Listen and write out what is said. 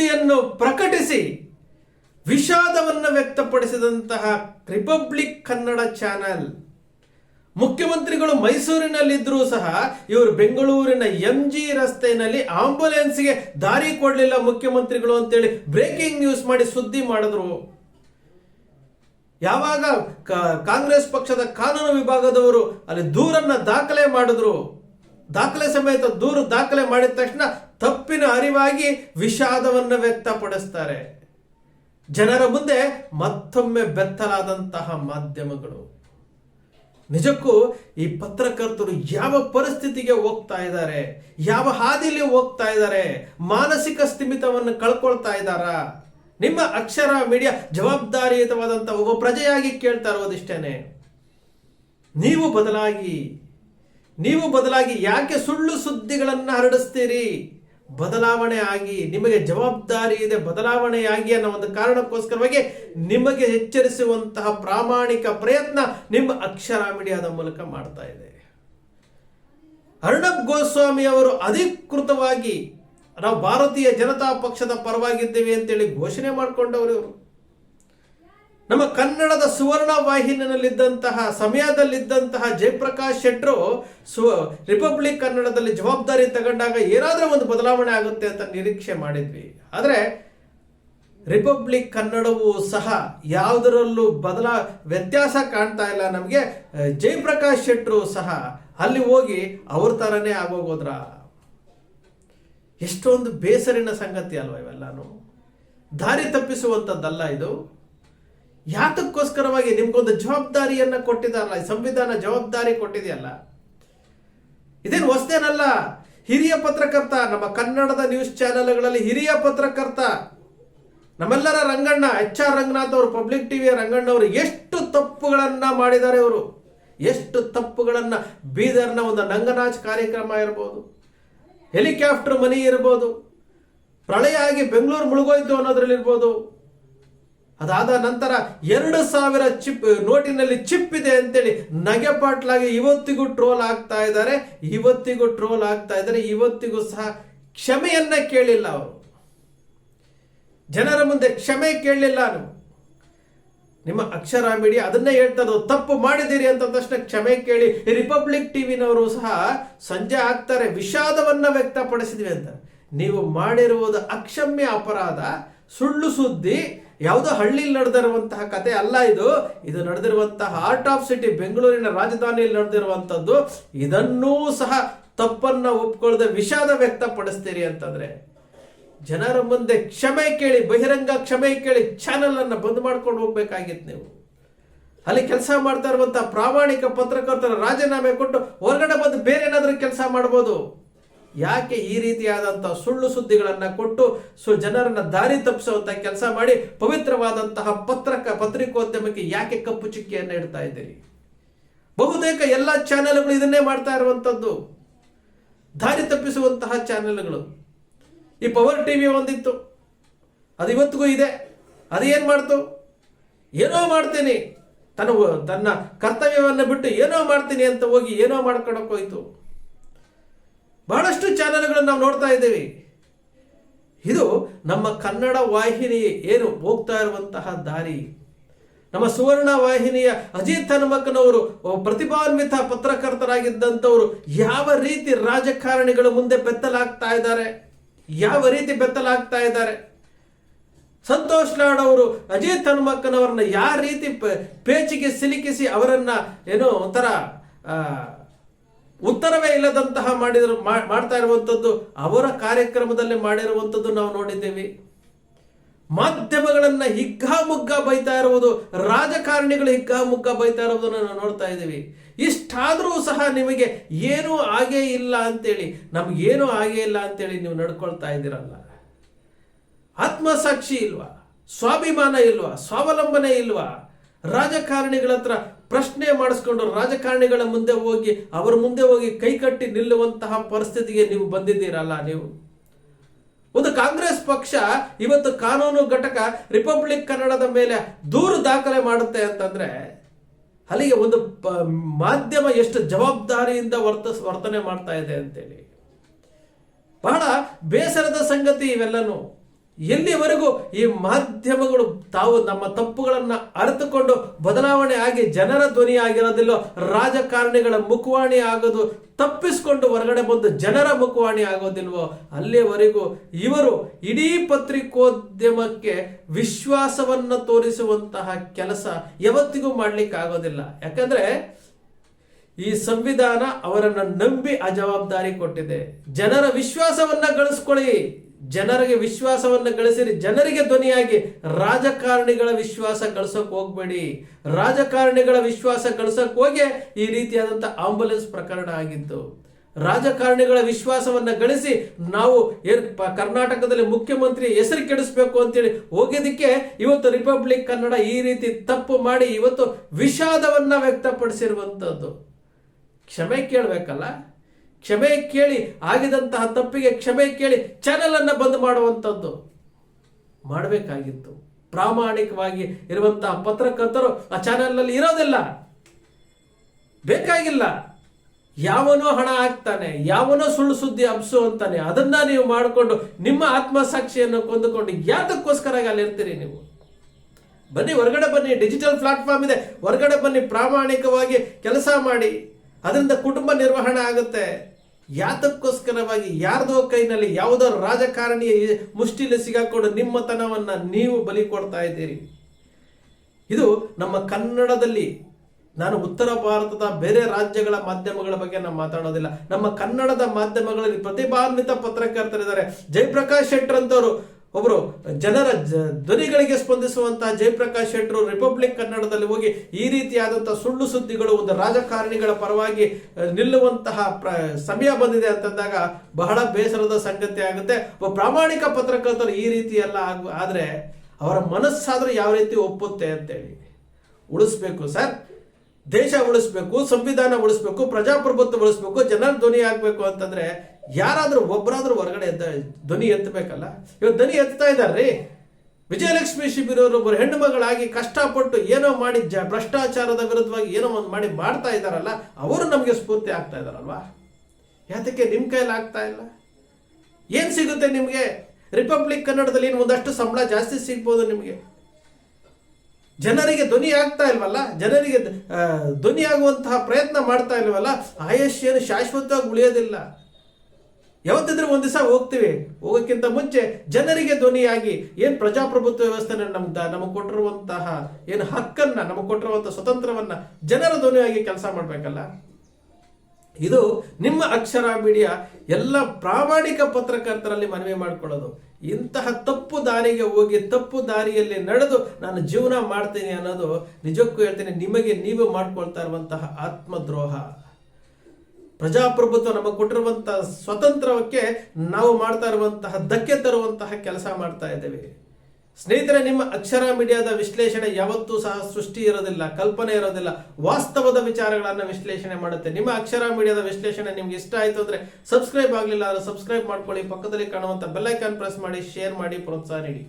ಸುದ್ದಿಯನ್ನು ಪ್ರಕಟಿಸಿ ವಿಷಾದವನ್ನು ವ್ಯಕ್ತಪಡಿಸಿದಂತಹ ರಿಪಬ್ಲಿಕ್ ಕನ್ನಡ ಚಾನೆಲ್. ಮುಖ್ಯಮಂತ್ರಿಗಳು ಮೈಸೂರಿನಲ್ಲಿದ್ದರೂ ಸಹ ಇವರು ಬೆಂಗಳೂರಿನ ಎಂ ಜಿ ರಸ್ತೆಯಲ್ಲಿ ಆಂಬುಲೆನ್ಸ್ಗೆ ದಾರಿ ಕೊಡಲಿಲ್ಲ ಮುಖ್ಯಮಂತ್ರಿಗಳು ಅಂತೇಳಿ ಬ್ರೇಕಿಂಗ್ ನ್ಯೂಸ್ ಮಾಡಿ ಸುದ್ದಿ ಮಾಡಿದ್ರು. ಯಾವಾಗ ಕಾಂಗ್ರೆಸ್ ಪಕ್ಷದ ಕಾನೂನು ವಿಭಾಗದವರು ಅಲ್ಲಿ ದೂರನ್ನ ದಾಖಲೆ ಮಾಡಿದ್ರು. ದಾಖಲೆ ಸಮೇತ ದೂರು ದಾಖಲೆ ಮಾಡಿದ ತಕ್ಷಣ ತಪ್ಪಿನ ಅರಿವಾಗಿ ವಿಷಾದವನ್ನು ವ್ಯಕ್ತಪಡಿಸ್ತಾರೆ. ಜನರ ಮುಂದೆ ಮತ್ತೊಮ್ಮೆ ಬೆತ್ತಲಾದಂತಹ ಮಾಧ್ಯಮಗಳು. ನಿಜಕ್ಕೂ ಈ ಪತ್ರಕರ್ತರು ಯಾವ ಪರಿಸ್ಥಿತಿಗೆ ಹೋಗ್ತಾ ಇದ್ದಾರೆ? ಯಾವ ಹಾದಿಲಿ ಹೋಗ್ತಾ ಇದ್ದಾರೆ? ಮಾನಸಿಕ ಸ್ಥಿಮಿತವನ್ನು ಕಳ್ಕೊಳ್ತಾ ಇದ್ದಾರಾ? ನಿಮ್ಮ ಅಕ್ಷರ ಮೀಡಿಯಾ ಜವಾಬ್ದಾರಿಯುತವಾದಂತಹ ಒಬ್ಬ ಪ್ರಜೆಯಾಗಿ ಕೇಳ್ತಾ ಇರೋದಿಷ್ಟೇನೆ. ನೀವು ಬದಲಾಗಿ ನೀವು ಬದಲಾಗಿ ಯಾಕೆ ಸುಳ್ಳು ಸುದ್ದಿಗಳನ್ನು ಹರಡಿಸ್ತೀರಿ? ಬದಲಾವಣೆ ಆಗಿ, ನಿಮಗೆ ಜವಾಬ್ದಾರಿ ಇದೆ ಬದಲಾವಣೆಯಾಗಿ ಅನ್ನೋ ಒಂದು ಕಾರಣಕ್ಕೋಸ್ಕರವಾಗಿ ನಿಮಗೆ ಎಚ್ಚರಿಸುವಂತಹ ಪ್ರಾಮಾಣಿಕ ಪ್ರಯತ್ನ ನಿಮ್ಮ ಅಕ್ಷರ ಮೀಡಿಯಾದ ಮೂಲಕ ಮಾಡ್ತಾ ಇದೆ. ಅರ್ಣಬ್ ಗೋಸ್ವಾಮಿ ಅವರು ಅಧಿಕೃತವಾಗಿ, ನಾವು ಭಾರತೀಯ ಜನತಾ ಪಕ್ಷದ ಪರವಾಗಿದ್ದೇವೆ ಅಂತೇಳಿ ಘೋಷಣೆ ಮಾಡಿಕೊಂಡವರು ನಮ್ಮ ಕನ್ನಡದ ಸುವರ್ಣ ವಾಹಿನಿಯಲ್ಲಿದ್ದಂತಹ, ಸಮಯದಲ್ಲಿದ್ದಂತಹ ಜಯಪ್ರಕಾಶ್ ಶೆಟ್ರು ಸು, ರಿಪಬ್ಲಿಕ್ ಕನ್ನಡದಲ್ಲಿ ಜವಾಬ್ದಾರಿ ತಗೊಂಡಾಗ ಏನಾದರೂ ಒಂದು ಬದಲಾವಣೆ ಆಗುತ್ತೆ ಅಂತ ನಿರೀಕ್ಷೆ ಮಾಡಿದ್ವಿ. ಆದರೆ, ರಿಪಬ್ಲಿಕ್ ಕನ್ನಡವು ಸಹ ಯಾವುದರಲ್ಲೂ ಬದಲಾ, ವ್ಯತ್ಯಾಸ ಕಾಣ್ತಾ ಇಲ್ಲ ನಮಗೆ. ಜಯಪ್ರಕಾಶ್ ಶೆಟ್ರು ಸಹ ಅಲ್ಲಿ ಹೋಗಿ ಅವ್ರ ಥರನೇ ಆಗೋಗೋದ್ರ ಎಷ್ಟೊಂದು ಬೇಸರಿನ ಸಂಗತಿ ಅಲ್ವಾ ಇವೆಲ್ಲಾನು. ದಾರಿ ತಪ್ಪಿಸುವಂಥದ್ದಲ್ಲ ಇದು. ಯಾತಕ್ಕೋಸ್ಕರವಾಗಿ ನಿಮ್ಗೊಂದು ಜವಾಬ್ದಾರಿಯನ್ನ ಕೊಟ್ಟಿದಾರಲ್ಲ ಈ ಸಂವಿಧಾನ ಜವಾಬ್ದಾರಿ ಕೊಟ್ಟಿದೆಯಲ್ಲ? ಇದೇನು ಹೊಸದೇನಲ್ಲ? ಹಿರಿಯ ಪತ್ರಕರ್ತ, ನಮ್ಮ ಕನ್ನಡದ ನ್ಯೂಸ್ ಚಾನೆಲ್ಗಳಲ್ಲಿ ಹಿರಿಯ ಪತ್ರಕರ್ತ. ನಮ್ಮೆಲ್ಲರ ರಂಗಣ್ಣ, ಎಚ್ ಆರ್ ರಂಗನಾಥ್ ಅವರು, ಪಬ್ಲಿಕ್ ಟಿವಿಯ ರಂಗಣ್ಣ ಅವರು ಎಷ್ಟು ತಪ್ಪುಗಳನ್ನ ಮಾಡಿದ್ದಾರೆ ಅವರು. ಎಷ್ಟು ತಪ್ಪುಗಳನ್ನ ಬೀದರ್ನ ಒಂದು ನಂಗನಾಚ್ ಕಾರ್ಯಕ್ರಮ ಇರ್ಬೋದು, ಹೆಲಿಕಾಪ್ಟರ್ ಮನಿ ಇರ್ಬೋದು, ಪ್ರಳಯ ಆಗಿ ಬೆಂಗಳೂರು ಮುಳುಗೋಯ್ತು ಅನ್ನೋದ್ರಲ್ಲಿರ್ಬೋದು. ಅದಾದ ನಂತರ ಎರಡು ಸಾವಿರ ಚಿಪ್, ನೋಟಿನಲ್ಲಿ ಚಿಪ್ ಇದೆ ಅಂತೇಳಿ ನಗೆಪಾಟ್ಲಾಗಿ ಇವತ್ತಿಗೂ ಟ್ರೋಲ್ ಆಗ್ತಾ ಇದ್ದಾರೆ, ಇವತ್ತಿಗೂ ಟ್ರೋಲ್ ಆಗ್ತಾ ಇದ್ದಾರೆ, ಇವತ್ತಿಗೂ ಸಹ ಕ್ಷಮೆಯನ್ನ ಕೇಳಿಲ್ಲ ಅವರು. ಜನರ ಮುಂದೆ ಕ್ಷಮೆ ಕೇಳಲಿಲ್ಲ ನೀವು ನಿಮ್ಮ ಅಕ್ಷರ ಮೀಡಿಯಾ ಅದನ್ನೇ ಹೇಳ್ತಾ ಇರೋದು ತಪ್ಪು ಮಾಡಿದ್ದೀರಿ ಅಂತ ತಕ್ಷಣ ಕ್ಷಮೆ ಕೇಳಿ ರಿಪಬ್ಲಿಕ್ ಟಿವಿನವರು ಸಹ ಸಂಜೆ ಆಗ್ತಾರೆ, ವಿಷಾದವನ್ನ ವ್ಯಕ್ತಪಡಿಸಿದ್ವಿ ಅಂತ. ನೀವು ಮಾಡಿರುವುದು ಅಕ್ಷಮ್ಯ ಅಪರಾಧ ಸುಳ್ಳು ಸುದ್ದಿ, ಯಾವುದೋ ಹಳ್ಳಿಲಿ ನಡೆದಿರುವಂತಹ ಕತೆ ಅಲ್ಲ ಇದು. ಇದು ನಡೆದಿರುವಂತಹ ಹಾರ್ಟ್ ಆಫ್ ಸಿಟಿ ಬೆಂಗಳೂರಿನ ರಾಜಧಾನಿಯಲ್ಲಿ ನಡೆದಿರುವಂತದ್ದು ಇದನ್ನೂ ಸಹ ತಪ್ಪನ್ನ ಒಪ್ಕೊಳ್ಳದೆ ವಿಷಾದ ವ್ಯಕ್ತಪಡಿಸ್ತೀರಿ ಅಂತಂದ್ರೆ. ಜನರ ಮುಂದೆ ಕ್ಷಮೆ ಕೇಳಿ, ಬಹಿರಂಗ ಕ್ಷಮೆ ಕೇಳಿ ಚಾನೆಲ್ ಅನ್ನ ಬಂದ್ ಮಾಡ್ಕೊಂಡು ಹೋಗ್ಬೇಕಾಗಿತ್ತು ನೀವು. ಅಲ್ಲಿ ಕೆಲಸ ಮಾಡ್ತಾ ಇರುವಂತಹ ಪ್ರಾಮಾಣಿಕ ಪತ್ರಕರ್ತರ ರಾಜೀನಾಮೆ ಕೊಟ್ಟು ಹೊರಗಡೆ ಬಂದು ಬೇರೆ ಏನಾದ್ರೂ ಕೆಲಸ ಮಾಡ್ಬೋದು. ಯಾಕೆ ಈ ರೀತಿಯಾದಂತಹ ಸುಳ್ಳು ಸುದ್ದಿಗಳನ್ನು ಕೊಟ್ಟು ಸೊ ಜನರನ್ನ ದಾರಿ ತಪ್ಪಿಸುವಂತ ಕೆಲಸ ಮಾಡಿ ಪವಿತ್ರವಾದಂತಹ ಪತ್ರಕ ಪತ್ರಿಕೋದ್ಯಮಕ್ಕೆ ಯಾಕೆ ಕಪ್ಪು ಚುಕ್ಕಿಯನ್ನ ಇಡ್ತಾ ಇದ್ದೀರಿ? ಬಹುತೇಕ ಎಲ್ಲ ಚಾನೆಲ್ಗಳು ಇದನ್ನೇ ಮಾಡ್ತಾ ಇರುವಂತದ್ದು ದಾರಿ ತಪ್ಪಿಸುವಂತಹ ಚಾನೆಲ್ಗಳು. ಈ ಪವರ್ ಟಿವಿ ಒಂದಿತ್ತು. ಅದು ಇವತ್ತಿಗೂ ಇದೆ. ಅದು ಏನು ಮಾಡ್ತು? ಏನೋ ಮಾಡ್ತೀನಿ. ತನ್ನ ತನ್ನ ಕರ್ತವ್ಯವನ್ನು ಬಿಟ್ಟು ಏನೋ ಮಾಡ್ತೀನಿ ಅಂತ ಹೋಗಿ ಏನೋ ಮಾಡ್ಕೊಳಕ್ ಹೋಯ್ತು. ಬಹಳಷ್ಟು ಚಾನೆಲ್ಗಳನ್ನು ನಾವು ನೋಡ್ತಾ ಇದ್ದೀವಿ. ಇದು ನಮ್ಮ ಕನ್ನಡ ವಾಹಿನಿ ಏನು ಹೋಗ್ತಾ ಇರುವಂತಹ ದಾರಿ? ನಮ್ಮ ಸುವರ್ಣ ವಾಹಿನಿಯ ಅಜಿತ್ ಹನುಮಕ್ಕನವರು ಪ್ರತಿಭಾನ್ವಿತ ಪತ್ರಕರ್ತರಾಗಿದ್ದಂಥವರು ಯಾವ ರೀತಿ ರಾಜಕಾರಣಿಗಳ ಮುಂದೆ ಬೆತ್ತಲಾಗ್ತಾ ಇದ್ದಾರೆ? ಯಾವ ರೀತಿ ಬೆತ್ತಲಾಗ್ತಾ ಇದ್ದಾರೆ? ಸಂತೋಷ್ ಲಾಡ್ ಅವರು ಅಜಿತ್ ಹನುಮಕ್ಕನವರನ್ನ ಯಾವ ರೀತಿ ಪೇಚಿಗೆ ಸಿಲುಕಿಸಿ ಅವರನ್ನ ಏನೋ ಒಂಥರ ಉತ್ತರವೇ ಇಲ್ಲದಂತಹ ಮಾಡಿದ್ರು ಮಾಡ್ತಾ ಇರುವಂಥದ್ದು, ಅವರ ಕಾರ್ಯಕ್ರಮದಲ್ಲಿ ಮಾಡಿರುವಂಥದ್ದು ನಾವು ನೋಡಿದ್ದೇವೆ. ಮಾಧ್ಯಮಗಳನ್ನ ಹಿಗ್ಗಾಮುಗ್ಗ ಬೈತಾ ಇರುವುದು, ರಾಜಕಾರಣಿಗಳು ಹಿಗ್ಗಾಮುಗ್ಗ ಬೈತಾ ಇರುವುದನ್ನು ನಾವು ನೋಡ್ತಾ ಇದ್ದೀವಿ. ಇಷ್ಟಾದರೂ ಸಹ ನಿಮಗೆ ಏನೂ ಆಗೇ ಇಲ್ಲ ಅಂತೇಳಿ ನಮ್ಗೇನು ಆಗೇ ಇಲ್ಲ ಅಂತೇಳಿ ನೀವು ನಡ್ಕೊಳ್ತಾ ಇದ್ದೀರಲ್ಲ. ಆತ್ಮಸಾಕ್ಷಿ ಇಲ್ವಾ? ಸ್ವಾಭಿಮಾನ ಇಲ್ವಾ? ಸ್ವಾವಲಂಬನೆ ಇಲ್ವಾ? ರಾಜಕಾರಣಿಗಳ ಹತ್ರ ಪ್ರಶ್ನೆ ಮಾಡಿಸ್ಕೊಂಡು ರಾಜಕಾರಣಿಗಳ ಮುಂದೆ ಹೋಗಿ, ಅವರ ಮುಂದೆ ಹೋಗಿ ಕೈಕಟ್ಟಿ ನಿಲ್ಲುವಂತಹ ಪರಿಸ್ಥಿತಿಗೆ ನೀವು ಬಂದಿದ್ದೀರಲ್ಲ ನೀವು? ಒಂದು ಕಾಂಗ್ರೆಸ್ ಪಕ್ಷ ಇವತ್ತು ಕಾನೂನು ಘಟಕ ರಿಪಬ್ಲಿಕ್ ಕನ್ನಡದ ಮೇಲೆ ದೂರು ದಾಖಲೆ ಮಾಡುತ್ತೆ ಅಂತಂದ್ರೆ, ಅಲ್ಲಿಗೆ ಒಂದು ಮಾಧ್ಯಮ ಎಷ್ಟು ಜವಾಬ್ದಾರಿಯಿಂದ ವರ್ತ, ವರ್ತನೆ ಮಾಡ್ತಾ ಇದೆ ಅಂತೇಳಿ. ಬಹಳ ಬೇಸರದ ಸಂಗತಿ ಇವೆಲ್ಲನೂ. ಎಲ್ಲಿವರೆಗೂ ಈ ಮಾಧ್ಯಮಗಳು ತಾವು ನಮ್ಮ ತಪ್ಪುಗಳನ್ನ ಅರಿತುಕೊಂಡು ಬದಲಾವಣೆ ಆಗಿ ಜನರ ಧ್ವನಿ ಆಗಿರೋದಿಲ್ಲೋ, ರಾಜಕಾರಣಿಗಳ ಮುಖವಾಣಿ ಆಗೋದು, ತಪ್ಪಿಸಿಕೊಂಡು ಹೊರಗಡೆ ಬಂದು ಜನರ ಮುಖವಾಣಿ ಆಗೋದಿಲ್ವೋ, ಅಲ್ಲಿವರೆಗೂ ಇವರು ಇಡೀ ಪತ್ರಿಕೋದ್ಯಮಕ್ಕೆ ವಿಶ್ವಾಸವನ್ನ ತೋರಿಸುವಂತಹ ಕೆಲಸ ಯಾವತ್ತಿಗೂ ಮಾಡ್ಲಿಕ್ಕೆ ಆಗೋದಿಲ್ಲ. ಯಾಕಂದ್ರೆ ಈ ಸಂವಿಧಾನ ಅವರನ್ನ ನಂಬಿ ಅಜವಾಬ್ದಾರಿ ಜವಾಬ್ದಾರಿ ಕೊಟ್ಟಿದೆ. ಜನರ ವಿಶ್ವಾಸವನ್ನ ಗಳಿಸ್ಕೊಳ್ಳಿ. ಜನರಿಗೆ ವಿಶ್ವಾಸವನ್ನು ಗಳಿಸಿರಿ. ಜನರಿಗೆ ಧ್ವನಿಯಾಗಿ ರಾಜಕಾರಣಿಗಳ ವಿಶ್ವಾಸ ಗಳಿಸೋಕೆ ಹೋಗ್ಬೇಡಿ. ರಾಜಕಾರಣಿಗಳ ವಿಶ್ವಾಸ ಗಳಿಸೋಕೆ ಹೋಗಿ ಈ ರೀತಿಯಾದಂಥ ಆಂಬುಲೆನ್ಸ್ ಪ್ರಕರಣ ಆಗಿತ್ತು. ರಾಜಕಾರಣಿಗಳ ವಿಶ್ವಾಸವನ್ನು ಗಳಿಸಿ ನಾವು ಕರ್ನಾಟಕದಲ್ಲಿ ಮುಖ್ಯಮಂತ್ರಿ ಹೆಸರು ಕೆಡಿಸ್ಬೇಕು ಅಂತೇಳಿ ಹೋಗಿದ್ದಕ್ಕೆ ಇವತ್ತು ರಿಪಬ್ಲಿಕ್ ಕನ್ನಡ ಈ ರೀತಿ ತಪ್ಪು ಮಾಡಿ ಇವತ್ತು ವಿಷಾದವನ್ನು ವ್ಯಕ್ತಪಡಿಸಿರುವಂಥದ್ದು ಕ್ಷಮೆ ಕೇಳಬೇಕಲ್ಲ? ಕ್ಷಮೆ ಕೇಳಿ ಆಗಿದಂತಹ ತಪ್ಪಿಗೆ ಕ್ಷಮೆ ಕೇಳಿ ಚಾನೆಲ್ ಅನ್ನ ಬಂದ್ ಮಾಡುವಂಥದ್ದು. ಮಾಡಬೇಕಾಗಿತ್ತು. ಪ್ರಾಮಾಣಿಕವಾಗಿ ಇರುವಂತಹ ಪತ್ರಕರ್ತರು ಆ ಚಾನೆಲ್ನಲ್ಲಿ ಇರೋದಿಲ್ಲ. ಬೇಕಾಗಿಲ್ಲ. ಯಾವನೋ ಹಣ ಹಾಕ್ತಾನೆ, ಯಾವನೋ ಸುಳ್ಳು ಸುದ್ದಿ ಅಂತಾನೆ, ಅದನ್ನ ನೀವು ಮಾಡಿಕೊಂಡು ನಿಮ್ಮ ಆತ್ಮಸಾಕ್ಷಿಯನ್ನು ಕೊಂದುಕೊಂಡು ಯಾತಕ್ಕೋಸ್ಕರ ಅಲ್ಲಿ ಇರ್ತೀರಿ ನೀವು? ಬನ್ನಿ, ಹೊರಗಡೆ ಬನ್ನಿ ಡಿಜಿಟಲ್ ಪ್ಲಾಟ್ಫಾರ್ಮ್ ಇದೆ. ಹೊರಗಡೆ ಬನ್ನಿ, ಪ್ರಾಮಾಣಿಕವಾಗಿ ಕೆಲಸ ಮಾಡಿ. ಅದರಿಂದ ಕುಟುಂಬ ನಿರ್ವಹಣೆ ಆಗುತ್ತೆ. ಯಾತಕ್ಕೋಸ್ಕರವಾಗಿ ಯಾರ್ದೋ ಕೈನಲ್ಲಿ ಯಾವುದೋ ರಾಜಕಾರಣಿಯ ಮುಷ್ಟಿಲಿ ಸಿಗಾಕೊಂಡು ನಿಮ್ಮತನವನ್ನ ನೀವು ಬಲಿ ಕೊಡ್ತಾ ಇದ್ದೀರಿ. ಇದು ನಮ್ಮ ಕನ್ನಡದಲ್ಲಿ, ನಾನು ಉತ್ತರ ಭಾರತದ ಬೇರೆ ರಾಜ್ಯಗಳ ಮಾಧ್ಯಮಗಳ ಬಗ್ಗೆ ನಾನು ಮಾತಾಡೋದಿಲ್ಲ. ನಮ್ಮ ಕನ್ನಡದ ಮಾಧ್ಯಮಗಳಲ್ಲಿ ಪ್ರತಿಭಾನ್ವಿತ ಪತ್ರಕರ್ತರಿದ್ದಾರೆ. ಜಯಪ್ರಕಾಶ್ ಶೆಟ್ಟರ್ ಅಂತವರು ಒಬ್ಬರು ಜನರ ಧ್ವನಿಗಳಿಗೆ ಸ್ಪಂದಿಸುವಂತಹ ಜಯಪ್ರಕಾಶ್ ಶೆಟ್ಟರು ರಿಪಬ್ಲಿಕ್ ಕನ್ನಡದಲ್ಲಿ ಹೋಗಿ ಈ ರೀತಿಯಾದಂತಹ ಸುಳ್ಳು ಸುದ್ದಿಗಳು ಒಂದು ರಾಜಕಾರಣಿಗಳ ಪರವಾಗಿ ನಿಲ್ಲುವಂತಹ ಪ್ರ, ಸಮಯ ಬಂದಿದೆ ಅಂತಂದಾಗ ಬಹಳ ಬೇಸರದ ಸಂಗತಿ ಆಗುತ್ತೆ. ಒಬ್ಬ ಪ್ರಾಮಾಣಿಕ ಪತ್ರಕರ್ತರು ಈ ರೀತಿ ಎಲ್ಲ ಆಗ, ಆದರೆ ಅವರ ಮನಸ್ಸಾದರೂ ಯಾವ ರೀತಿ ಒಪ್ಪುತ್ತೆ ಅಂತೇಳಿ. ಉಳಿಸ್ಬೇಕು ಸರ್. ದೇಶ ಉಳಿಸ್ಬೇಕು, ಸಂವಿಧಾನ ಉಳಿಸ್ಬೇಕು, ಪ್ರಜಾಪ್ರಭುತ್ವ ಉಳಿಸ್ಬೇಕು, ಜನರ ಧ್ವನಿ ಆಗಬೇಕು ಅಂತಂದ್ರೆ ಯಾರಾದ್ರೂ ಒಬ್ಬರಾದ್ರೂ ಹೊರಗಡೆ ಎದ್ದ ಧ್ವನಿ ಎತ್ತಬೇಕಲ್ಲ? ಇವತ್ತು ಧ್ವನಿ ಎತ್ತಾ ಇದ್ದಾರೆ ವಿಜಯಲಕ್ಷ್ಮಿ ಶಿಬಿರವರು ಒಬ್ಬರು ಹೆಣ್ಣು ಮಗಳಾಗಿ ಕಷ್ಟಪಟ್ಟು ಏನೋ ಮಾಡಿ ಜ ಭ್ರಷ್ಟಾಚಾರದ ವಿರುದ್ಧವಾಗಿ ಏನೋ ಒಂದು ಮಾಡಿ ಮಾಡ್ತಾ ಇದ್ದಾರಲ್ಲ ಅವರು ನಮಗೆ ಸ್ಫೂರ್ತಿ ಆಗ್ತಾ ಇದ್ದಾರಲ್ವಾ ಯಾತಕ್ಕೆ ನಿಮ್ಮ ಕೈಯಲ್ಲಿ ಆಗ್ತಾ ಇಲ್ಲ? ಏನು ಸಿಗುತ್ತೆ ನಿಮಗೆ? ರಿಪಬ್ಲಿಕ್ ಕನ್ನಡದಲ್ಲಿ ಏನು ಒಂದಷ್ಟು ಸಂಬಳ ಜಾಸ್ತಿ ಸಿಗ್ಬೋದು ನಿಮಗೆ. ಜನರಿಗೆ ಧ್ವನಿ ಆಗ್ತಾ ಇಲ್ವಲ್ಲ? ಜನರಿಗೆ ಧ್ವನಿ ಆಗುವಂತಹ ಪ್ರಯತ್ನ ಮಾಡ್ತಾ ಇಲ್ವಲ್ಲ? ಆಯುಷ್ಯನು ಶಾಶ್ವತವಾಗಿ ಉಳಿಯೋದಿಲ್ಲ. ಯಾವತ್ತಿದ್ರೂ ಒಂದು ದಿವಸ ಹೋಗ್ತೀವಿ. ಹೋಗೋಕ್ಕಿಂತ ಮುಂಚೆ ಜನರಿಗೆ ಧ್ವನಿಯಾಗಿ ಏನು ಪ್ರಜಾಪ್ರಭುತ್ವ ವ್ಯವಸ್ಥೆ ನಮ್ದ ನಮಗೆ ಕೊಟ್ಟಿರುವಂತಹ ಏನು ಹಕ್ಕನ್ನ ನಮಗೆ ಕೊಟ್ಟಿರುವಂತಹ ಸ್ವತಂತ್ರವನ್ನ ಜನರ ಧ್ವನಿಯಾಗಿ ಕೆಲಸ ಮಾಡ್ಬೇಕಲ್ಲ? ಇದು ನಿಮ್ಮ ಅಕ್ಷರ ಮೀಡಿಯಾ ಎಲ್ಲ ಪ್ರಾಮಾಣಿಕ ಪತ್ರಕರ್ತರಲ್ಲಿ ಮನವಿ ಮಾಡ್ಕೊಳ್ಳೋದು. ಇಂತಹ ತಪ್ಪು ದಾರಿಗೆ ಹೋಗಿ, ತಪ್ಪು ದಾರಿಯಲ್ಲಿ ನಡೆದು ನಾನು ಜೀವನ ಮಾಡ್ತೀನಿ ಅನ್ನೋದು ನಿಜಕ್ಕೂ ಹೇಳ್ತೀನಿ, ನಿಮಗೆ ನೀವು ಮಾಡ್ಕೊಳ್ತಾ ಇರುವಂತಹ ಆತ್ಮದ್ರೋಹ. ಪ್ರಜಾಪ್ರಭುತ್ವ ನಮಗೆ ಕೊಟ್ಟಿರುವಂತಹ ಸ್ವತಂತ್ರಕ್ಕೆ ನಾವು ಮಾಡ್ತಾ ಇರುವಂತಹ, ಧಕ್ಕೆ ತರುವಂತಹ ಕೆಲಸ ಮಾಡ್ತಾ ಇದ್ದೇವೆ. ಸ್ನೇಹಿತರೆ, ನಿಮ್ಮ ಅಕ್ಷರ ಮೀಡಿಯಾದ ವಿಶ್ಲೇಷಣೆ ಯಾವತ್ತೂ ಸಹ ಸೃಷ್ಟಿ ಇರೋದಿಲ್ಲ, ಕಲ್ಪನೆ ಇರೋದಿಲ್ಲ. ವಾಸ್ತವದ ವಿಚಾರಗಳನ್ನು ವಿಶ್ಲೇಷಣೆ ಮಾಡುತ್ತೆ. ನಿಮ್ಮ ಅಕ್ಷರ ಮೀಡಿಯಾದ ವಿಶ್ಲೇಷಣೆ ನಿಮ್ಗೆ ಇಷ್ಟ ಆಯ್ತು ಅಂದ್ರೆ ಸಬ್ಸ್ಕ್ರೈಬ್ ಆಗಲಿಲ್ಲ ಅಂದರೆ ಸಬ್ಸ್ಕ್ರೈಬ್ ಮಾಡ್ಕೊಳ್ಳಿ. ಪಕ್ಕದಲ್ಲಿ ಕಾಣುವಂತ ಬೆಲ್ಲೈಕಾನ್ ಪ್ರೆಸ್ ಮಾಡಿ ಶೇರ್ ಮಾಡಿ, ಪ್ರೋತ್ಸಾಹ ನೀಡಿ.